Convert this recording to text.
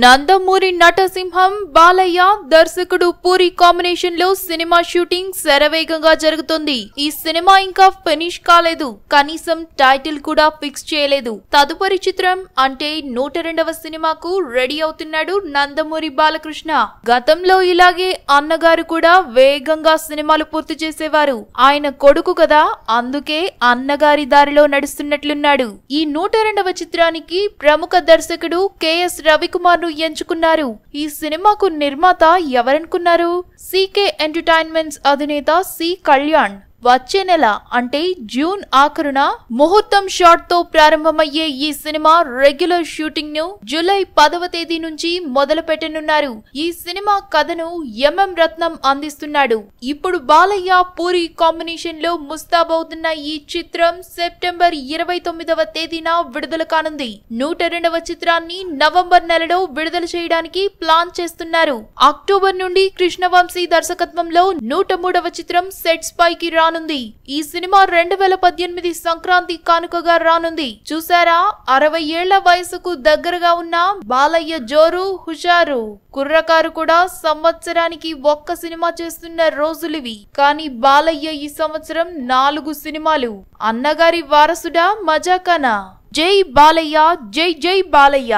నందమూరి నటసింహం బాలయ్య దర్శకుడు పూరి కాంబినేషన్లో సినిమా షూటింగ్ శరవేగంగా జరుగుతుంది. ఈ సినిమా ఇంకా ఫినిష్ కాలేదు. కనీసం టైటిల్ కూడా ఫిక్స్ చేయలేదు. తదుపరి చిత్రం అంటే నూట రెండవ సినిమాకు రెడీ అవుతున్నాడు నందమూరి బాలకృష్ణ. గతంలో ఇలాగే అన్నగారు కూడా వేగంగా సినిమాలు పూర్తి చేసేవారు. ఆయన కొడుకు కదా అందుకే అన్నగారి దారిలో నడుస్తున్నట్లున్నాడు. ఈ నూట రెండవ చిత్రానికి ప్రముఖ దర్శకుడు కెఎస్ రవికుమార్ ను ఎంచుకున్నారు. ఈ సినిమాకు నిర్మాత ఎవరనుకున్నారు? సీకే ఎంటర్టైన్మెంట్స్ అధినేత సి కళ్యాణ్. వచ్చే నెల అంటే జూన్ ఆఖరున ముహూర్తం షాట్తో ప్రారంభమయ్యే ఈ సినిమా రెగ్యులర్ షూటింగ్ను జూలై పదవ తేదీ నుంచి మొదలు పెట్టనున్నారు ఈ సినిమా కథను ఎంఎం రత్నం అందిస్తున్నాడు. ఇప్పుడు బాలయ్య పూరి కాంబినేషన్లో ముస్తాబవుతున్న ఈ చిత్రం సెప్టెంబర్ ఇరవై తొమ్మిదవ తేదీన విడుదల కానుంది. నూట రెండవ చిత్రాన్ని నవంబర్ నెలలో విడుదల చేయడానికి ప్లాన్ చేస్తున్నారు. అక్టోబర్ నుండి కృష్ణవంశీ దర్శకత్వంలో నూట మూడవ చిత్రం సెట్స్ పైకి రానుంది. ఈ సినిమా రెండు వేల పద్దెనిమిది సంక్రాంతి కానుకగా రానుంది. చూసారా అరవై ఏళ్ళ వయసుకు దగ్గరగా ఉన్న బాలయ్య జోరు హుషారు. కుర్రకారు కూడా సంవత్సరానికి ఒక్క సినిమా చేస్తున్న రోజులివి. కానీ బాలయ్య ఈ సంవత్సరం నాలుగు సినిమాలు. అన్నగారి వారసుడా మజాకానా? జై బాలయ్య జై జై బాలయ్య.